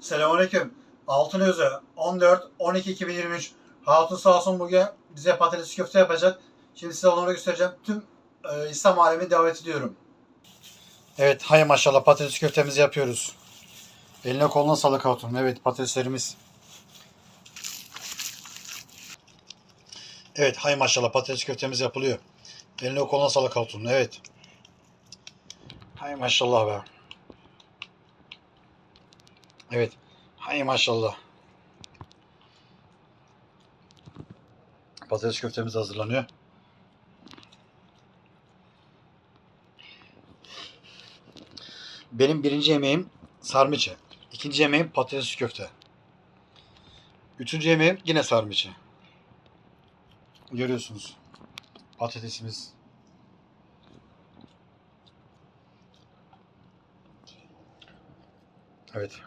Selamünaleyküm. Altın Özü 14 12 2023. Hatun sağ olsun bugün bize patates köfte yapacak. Şimdi size onları göstereceğim. Tüm e, İslam alemini davet ediyorum. Evet, hay maşallah patates köftemizi yapıyoruz. Eline koluna sağlık Hatun. Evet, patateslerimiz. Evet, hay maşallah patates köftemiz yapılıyor. Eline koluna sağlık Hatun. Evet. Hay maşallah be. Evet. Hay maşallah. Patates köftemiz hazırlanıyor. Benim birinci yemeğim sarmiçe. İkinci yemeğim patates köfte. Üçüncü yemeğim yine sarmiçe. Görüyorsunuz. Patatesimiz. Evet.